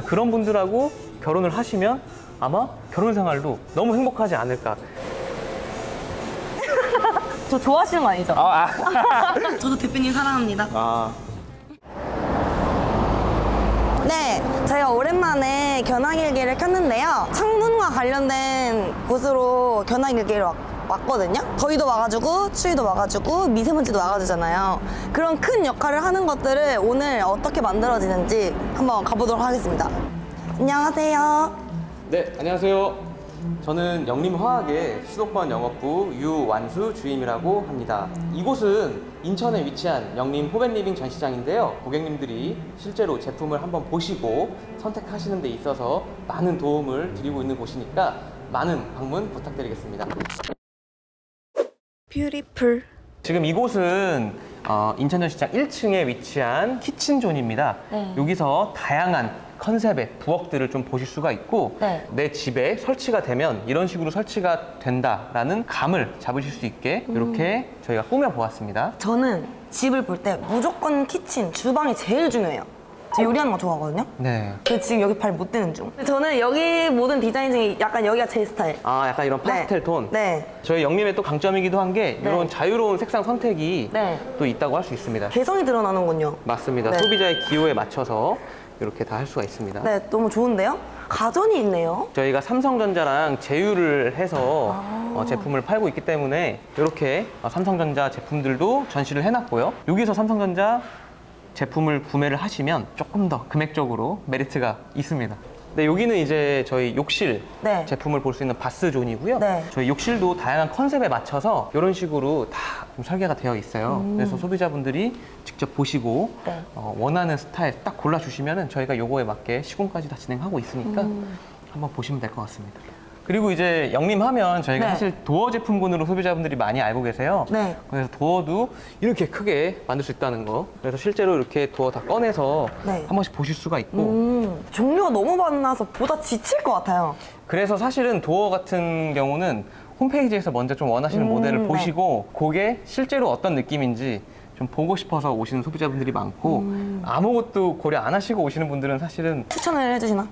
그런 분들하고 결혼을 하시면 아마 결혼 생활도 너무 행복하지 않을까. 저 좋아하시는 거 아니죠? 아, 아. 저도 대표님 사랑합니다. 아. 네, 저희가 오랜만에 견학일기를 켰는데요. 창문과 관련된 곳으로 견학일기를 왔, 왔거든요. 더위도 와가지고, 추위도 와가지고, 미세먼지도 와가지잖아요. 그런 큰 역할을 하는 것들을 오늘 어떻게 만들어지는지 한번 가보도록 하겠습니다. 안녕하세요. 네, 안녕하세요. 저는 영림화학의 수도권 영업부 유완수 주임이라고 합니다. 이곳은 인천에 위치한 영림 호벤리빙 전시장인데요. 고객님들이 실제로 제품을 한번 보시고 선택하시는 데 있어서 많은 도움을 드리고 있는 곳이니까 많은 방문 부탁드리겠습니다. 뷰티풀. 지금 이곳은 어, 인천전시장 1층에 위치한 키친존입니다. 네. 여기서 다양한 컨셉의 부엌들을 좀 보실 수가 있고 네. 내 집에 설치가 되면 이런 식으로 설치가 된다라는 감을 잡으실 수 있게 이렇게 저희가 꾸며 보았습니다. 저는 집을 볼 때 무조건 키친, 주방이 제일 중요해요. 저 요리하는 거 좋아하거든요. 네. 근데 지금 여기 발 못 대는 중. 저는 여기 모든 디자인 중에 약간 여기가 제 스타일. 아, 약간 이런 파스텔 네. 톤. 네. 저희 영림의 또 강점이기도 한 게 네. 이런 자유로운 색상 선택이 네. 또 있다고 할 수 있습니다. 개성이 드러나는군요. 맞습니다. 네. 소비자의 기호에 맞춰서 이렇게 다 할 수가 있습니다. 네, 너무 좋은데요? 가전이 있네요. 저희가 삼성전자랑 제휴를 해서 아. 어, 제품을 팔고 있기 때문에 이렇게 어, 삼성전자 제품들도 전시를 해놨고요. 여기서 삼성전자 제품을 구매를 하시면 조금 더 금액적으로 메리트가 있습니다. 네, 여기는 이제 저희 욕실 네. 제품을 볼 수 있는 바스존이고요. 네. 저희 욕실도 다양한 컨셉에 맞춰서 이런 식으로 다 좀 설계가 되어 있어요. 그래서 소비자분들이 직접 보시고 음. 네. 어, 원하는 스타일 딱 골라주시면은 저희가 요거에 맞게 시공까지 다 진행하고 있으니까 음. 한번 보시면 될 것 같습니다. 그리고 이제 영림하면 저희가 네. 사실 도어 제품군으로 소비자분들이 많이 알고 계세요. 네. 그래서 도어도 이렇게 크게 만들 수 있다는 거. 그래서 실제로 이렇게 도어 다 꺼내서 네. 한 번씩 보실 수가 있고. 음, 종류가 너무 많아서 보다 지칠 것 같아요. 그래서 사실은 도어 같은 경우는 홈페이지에서 먼저 좀 원하시는 음, 모델을 네. 보시고 그게 실제로 어떤 느낌인지 좀 보고 싶어서 오시는 소비자분들이 많고 음. 아무것도 고려 안 하시고 오시는 분들은 사실은 추천을 해주시나?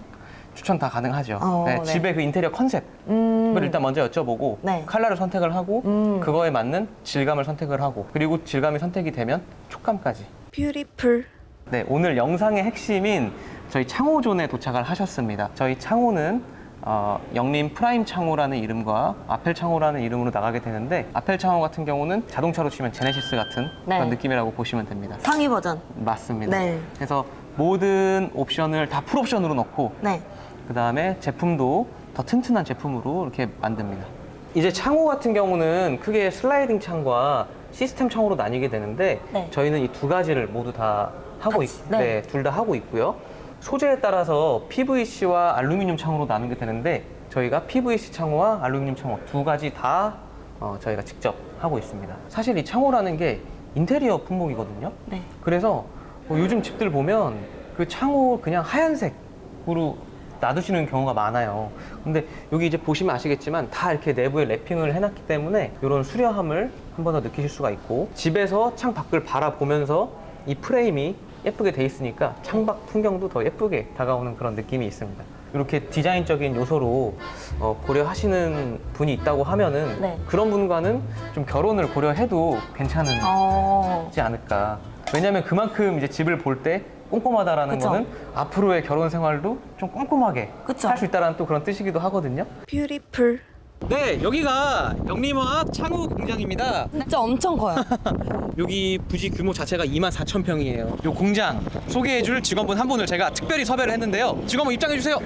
추천 다 가능하죠. 어, 네, 네. 집에 그 인테리어 컨셉을 음. 일단 먼저 여쭤보고 네. 컬러를 선택을 하고 음. 그거에 맞는 질감을 선택을 하고 그리고 질감이 선택이 되면 촉감까지. 뷰티풀. 네, 오늘 영상의 핵심인 저희 창호존에 도착을 하셨습니다. 저희 창호는 어, 영림 프라임 창호라는 이름과 아펠 창호라는 이름으로 나가게 되는데 아펠 창호 같은 경우는 자동차로 치면 제네시스 같은 네. 그런 느낌이라고 보시면 됩니다. 상위 버전. 맞습니다. 네. 그래서 모든 옵션을 다 풀 옵션으로 넣고 네. 그 다음에 제품도 더 튼튼한 제품으로 이렇게 만듭니다. 이제 창호 같은 경우는 크게 슬라이딩 창과 시스템 창호로 나뉘게 되는데 네. 저희는 이 두 가지를 모두 다 하고 같이, 있, 네. 네, 둘 다 하고 있고요. 소재에 따라서 PVC와 알루미늄 창호로 나누게 되는데 저희가 PVC 창호와 알루미늄 창호 두 가지 다 어, 저희가 직접 하고 있습니다. 사실 이 창호라는 게 인테리어 품목이거든요. 네. 그래서 뭐 요즘 집들 보면 그 창호 그냥 하얀색으로 놔두시는 경우가 많아요. 근데 여기 이제 보시면 아시겠지만 다 이렇게 내부에 랩핑을 해놨기 때문에 이런 수려함을 한 번 더 느끼실 수가 있고 집에서 창 밖을 바라보면서 이 프레임이 예쁘게 돼 있으니까 창밖 풍경도 더 예쁘게 다가오는 그런 느낌이 있습니다. 이렇게 디자인적인 요소로 어, 고려하시는 분이 있다고 하면은 네. 그런 분과는 좀 결혼을 고려해도 괜찮은 어. 않을까. 왜냐면 그만큼 이제 집을 볼 때 꼼꼼하다라는 그쵸. 거는 앞으로의 결혼 생활도 좀 꼼꼼하게 그쵸. 할 수 있다라는 또 그런 뜻이기도 하거든요. 뷰티풀. 네, 여기가 영림화학 창호 공장입니다. 진짜 엄청 커요. 여기 부지 규모 자체가 2만 4천 평이에요. 이 공장 소개해줄 직원분 한 분을 제가 특별히 섭외를 했는데요. 직원분 입장해 주세요.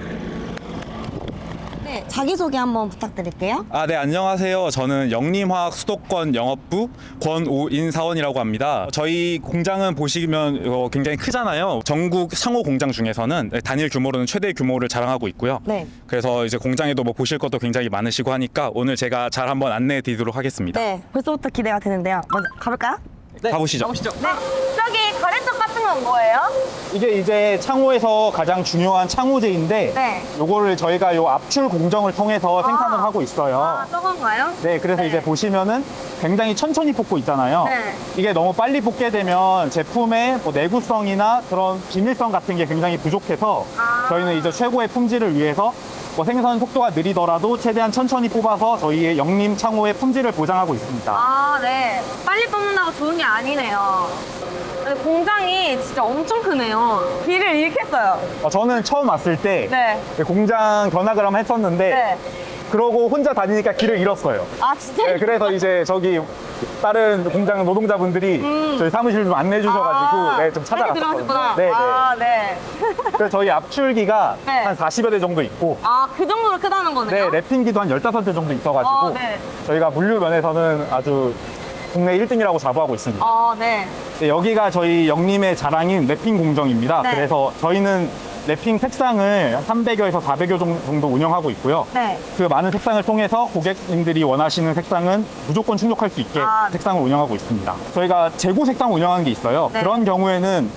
네, 자기소개 한번 부탁드릴게요. 아, 네, 안녕하세요. 저는 영림화학 수도권 영업부 권오인 사원이라고 합니다. 저희 공장은 보시면 어, 굉장히 크잖아요. 전국 상호 공장 중에서는 단일 규모로는 최대 규모를 자랑하고 있고요. 네. 그래서 이제 공장에도 뭐 보실 것도 굉장히 많으시고 하니까 오늘 제가 잘 한번 안내해 드리도록 하겠습니다. 네, 벌써부터 기대가 되는데요. 먼저 가볼까요? 가보시죠. 가보시죠. 네. 저기 가래떡 같은 건 뭐예요? 이게 이제 창호에서 가장 중요한 창호제인데 네. 요거를 저희가 요 압출 공정을 통해서 생산을 아. 하고 있어요. 아, 저건가요? 네, 그래서 네. 이제 보시면은 굉장히 천천히 볶고 있잖아요. 네. 이게 너무 빨리 볶게 되면 제품의 뭐 내구성이나 그런 기밀성 같은 게 굉장히 부족해서 아. 저희는 이제 최고의 품질을 위해서 뭐 생산 속도가 느리더라도 최대한 천천히 뽑아서 저희의 영림 창호의 품질을 보장하고 있습니다. 아, 네. 빨리 뽑는다고 좋은 게 아니네요. 근데 공장이 진짜 엄청 크네요. 길을 잃겠어요. 어, 저는 처음 왔을 때 네. 공장 견학을 한번 했었는데 네. 그러고 혼자 다니니까 길을 잃었어요. 아, 진짜? 네, 그래서 이제 저기 다른 공장 노동자분들이 음. 저희 사무실 좀 안내해 주셔가지고 아, 네, 좀 찾아갔었거든요. 들어가셨구나. 네, 네. 아, 네. 그래서 저희 압출기가 네. 한 40여 대 정도 있고 아, 그 정도로 크다는 거네요? 네, 랩핑기도 한 15대 정도 있어가지고 아, 네. 저희가 물류 면에서는 아주 국내 1등이라고 자부하고 있습니다. 아, 네. 네, 여기가 저희 영림의 자랑인 랩핑 공정입니다. 네. 그래서 저희는 랩핑 색상을 300여에서 400여 정도 운영하고 있고요. 네. 그 많은 색상을 통해서 고객님들이 원하시는 색상은 무조건 충족할 수 있게 아. 색상을 운영하고 있습니다. 저희가 재고 색상 운영하는 게 있어요. 네. 그런 경우에는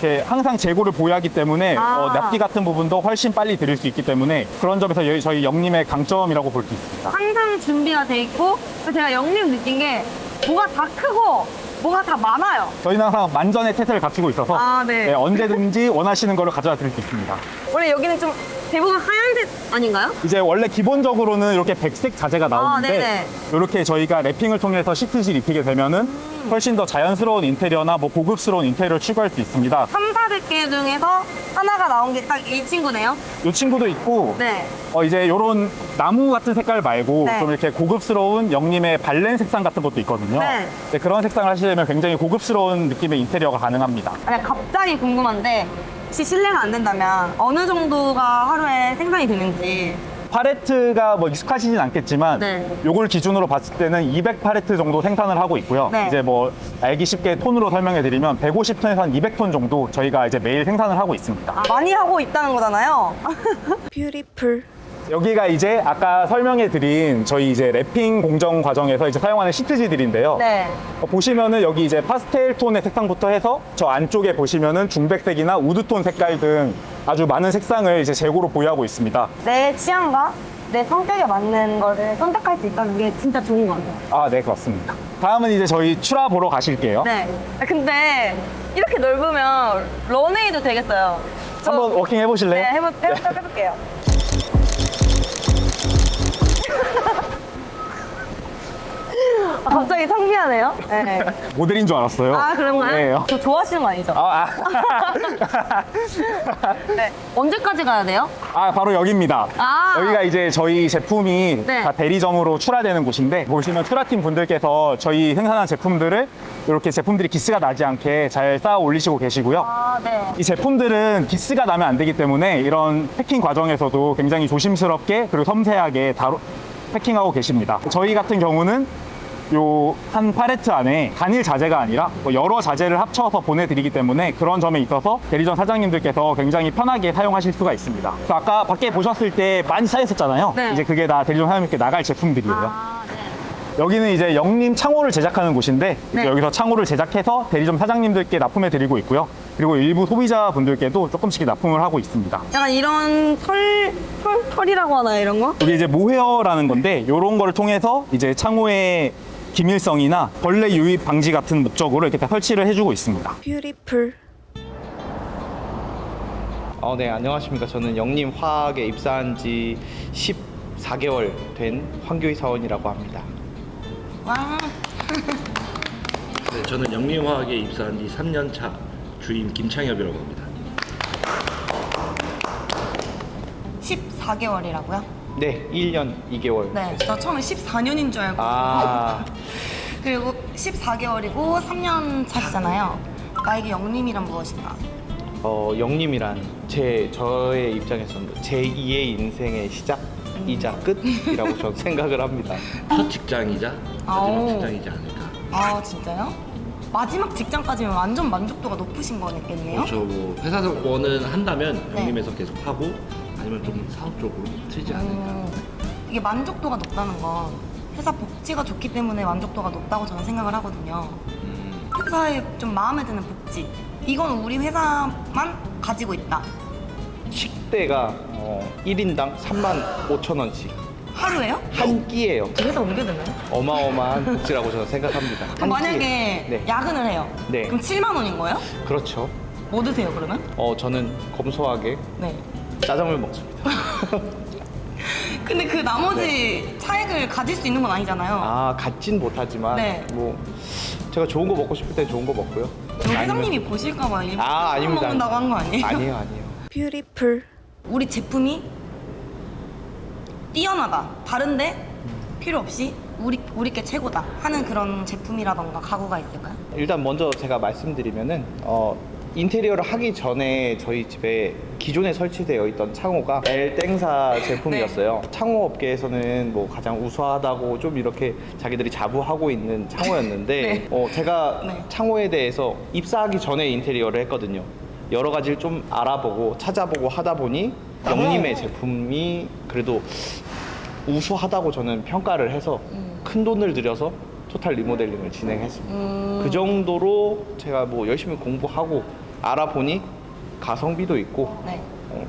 이렇게 항상 재고를 보유하기 때문에 아. 어, 납기 같은 부분도 훨씬 빨리 드릴 수 있기 때문에 그런 점에서 저희 영림의 강점이라고 볼 수 있습니다. 항상 준비가 돼 있고, 제가 영림 느낀 게 뭐가 다 크고, 뭐가 다 많아요. 저희는 항상 만전의 태세를 갖추고 있어서 아, 네. 언제든지 원하시는 거를 가져다 드릴 수 있습니다. 원래 여기는 좀 대부분 하얀색 아닌가요? 이제 원래 기본적으로는 이렇게 백색 자재가 나오는데 아, 네네. 이렇게 저희가 랩핑을 통해서 시트질 입히게 되면은 훨씬 더 자연스러운 인테리어나 뭐 고급스러운 인테리어를 추구할 수 있습니다. 3, 400개 중에서 하나가 나온 게 딱 이 친구네요. 이 친구도 있고 네. 어 이제 이런 나무 같은 색깔 말고 네. 좀 이렇게 고급스러운 영림의 발렌 색상 같은 것도 있거든요. 네. 네, 그런 색상을 하시려면 굉장히 고급스러운 느낌의 인테리어가 가능합니다. 아니, 갑자기 궁금한데, 혹시 실례가 안 된다면 어느 정도가 하루에 생산이 되는지. 팔레트가 뭐 익숙하시진 않겠지만 네. 요걸 기준으로 봤을 때는 200팔레트 정도 생산을 하고 있고요. 네. 이제 뭐 알기 쉽게 톤으로 설명해 드리면 150톤에서 한 200톤 정도 저희가 이제 매일 생산을 하고 있습니다. 아, 많이 하고 있다는 거잖아요. beautiful, 여기가 이제 아까 설명해 드린 저희 이제 랩핑 공정 과정에서 이제 사용하는 시트지들인데요. 네. 어, 보시면은 여기 이제 파스텔 톤의 색상부터 해서 저 안쪽에 보시면은 중백색이나 우드톤 색깔 등 아주 많은 색상을 이제 재고로 보유하고 있습니다. 내 취향과 내 성격에 맞는 거를 선택할 수 있다는 게 진짜 좋은 것 같아요. 아, 네, 그렇습니다. 다음은 이제 저희 출하 보러 가실게요. 네. 아, 근데 이렇게 넓으면 런웨이도 되겠어요. 저- 한번 워킹 해보실래요? 네, 해보, 해보, 해볼게요. 아, 갑자기 창피하네요. 네. 모델인 줄 알았어요. 아, 그런가요? 네. 저 좋아하시는 거 아니죠? 아, 아. 네. 언제까지 가야 돼요? 아, 바로 여기입니다. 아. 여기가 이제 저희 제품이 네. 다 대리점으로 출하되는 곳인데 보시면 출하팀 분들께서 저희 생산한 제품들을 이렇게 제품들이 기스가 나지 않게 잘 쌓아 올리시고 계시고요. 아, 네. 이 제품들은 기스가 나면 안 되기 때문에 이런 패킹 과정에서도 굉장히 조심스럽게 그리고 섬세하게 다루, 패킹하고 계십니다. 저희 같은 경우는 요한 팔레트 안에 단일 자재가 아니라 뭐 여러 자재를 합쳐서 보내드리기 때문에 그런 점에 있어서 대리점 사장님들께서 굉장히 편하게 사용하실 수가 있습니다. 아까 밖에 보셨을 때 많이 쌓였었잖아요. 네. 이제 그게 다 대리점 사장님께 나갈 제품들이에요. 아, 네. 여기는 이제 영림 창호를 제작하는 곳인데 네. 여기서 창호를 제작해서 대리점 사장님들께 납품해 드리고 있고요. 그리고 일부 소비자분들께도 조금씩 납품을 하고 있습니다. 약간 이런 털, 털, 털이라고 하나요, 이런 거? 여기 이제 모헤어라는 건데 이런 거를 통해서 이제 창호의 기밀성이나 벌레 유입 방지 같은 목적으로 이렇게 다 설치를 해주고 있습니다. beautiful, 어, 네, 안녕하십니까. 저는 영림 화학에 입사한 지 14개월 된 황교희 사원이라고 합니다. 와. 네, 저는 영림화학에 입사한 지 3년 차 주임 김창엽이라고 합니다. 14개월이라고요? 네, 1년 2개월. 네. 저 처음에 14년인 줄 알고. 아, 그리고 14개월이고 3년 차시잖아요. 나에게 영림이란 무엇인가? 어, 영림이란 제 저의 입장에서는 제 2의 인생의 시작이자 끝이라고 저는 생각을 합니다. 첫 직장이자. 마지막 직장이지 않을까. 아 진짜요? 마지막 직장까지면 완전 만족도가 높으신 거겠네요. 그렇죠. 뭐 회사 원은 한다면 네. 영림에서 계속 하고 아니면 좀 사업 쪽으로 트지 않을까. 음, 이게 만족도가 높다는 건 회사 복지가 좋기 때문에 만족도가 높다고 저는 생각을 하거든요. 음, 회사에 좀 마음에 드는 복지. 이건 우리 회사만 가지고 있다. 식대가 어, 1인당 3만 5천 원씩 하루에요? 한 끼예요. 회사 옮겨야 되나요? 어마어마한 복지라고 저는 생각합니다. 한 그럼 만약에. 네. 야근을 해요. 네. 그럼 7만 원인 거예요? 그렇죠. 뭐 드세요 그러면? 어 저는 검소하게 네. 짜장면 먹습니다. 근데 그 나머지 차액을 가질 수 있는 건 아니잖아요. 아 갖진 못하지만 네. 뭐 제가 좋은 거 먹고 싶을 때 좋은 거 먹고요. 아니면- 회장님이 보실까봐 일부러 아 아닙니다. 먹는다고 한 거 아니에요? 아니에요 아니에요. 뷰티풀 우리 제품이 뛰어나다. 다른데 필요 없이 우리 우리께 최고다 하는 그런 제품이라던가 가구가 있을까요? 일단 먼저 제가 말씀드리면은 어, 인테리어를 하기 전에 저희 집에 기존에 설치되어 있던 창호가 L 땡사 제품이었어요. 네. 창호 업계에서는 뭐 가장 우수하다고 좀 이렇게 자기들이 자부하고 있는 창호였는데 네. 어, 제가 네. 창호에 대해서 입사하기 전에 인테리어를 했거든요. 여러 가지를 좀 알아보고 찾아보고 하다 보니 영림의 제품이 그래도 우수하다고 저는 평가를 해서 큰 돈을 들여서 토탈 리모델링을 진행했습니다. 그 정도로 제가 뭐 열심히 공부하고 알아보니 가성비도 있고 네. 어,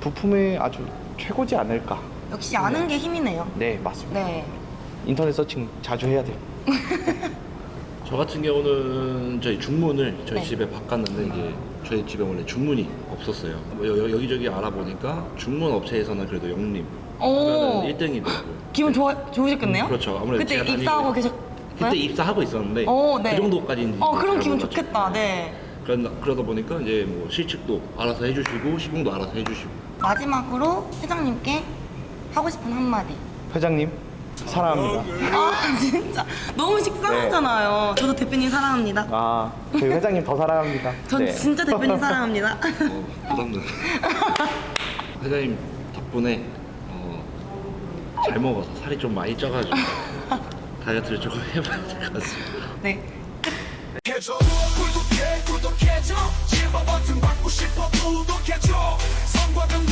부품이 아주 최고지 않을까. 역시 아는 게 힘이네요. 네 맞습니다. 네. 인터넷 서칭 자주 해야 돼요. 저 같은 경우는 저희 중문을 저희 네. 집에 바꿨는데 이게 저희 집에 원래 중문이 없었어요. 뭐 여, 여, 기저기 알아보니까 중문 업체에서는 그래도 영림 오. 1등이 되고 기분 좋아 좋으셨겠네요? 그렇죠. 아무래도 그때 제가 다니고 입사하고 계셨. 그때 입사하고 있었는데 오, 네. 그 정도까지는 어, 그럼 잘 기분. 좋겠다. 네. 그러다, 그러다 보니까 이제 뭐 실측도 알아서 해주시고 시공도 알아서 해주시고 마지막으로 회장님께 하고 싶은 한마디. 회장님 사랑합니다. 아 진짜 너무 식상하잖아요. 저도 대표님 사랑합니다. 아 저희 회장님 더 사랑합니다. 전 네. 진짜 대표님 사랑합니다. 어, 부담돼. 회장님 덕분에 어, 잘 먹어서 살이 좀 많이 쪄가지고 다이어트를 조금 해봐야 될 것 같습니다. 네. 구독해줘 구독해 구독해줘 실버 버튼 받고 싶어 구독해줘 성과금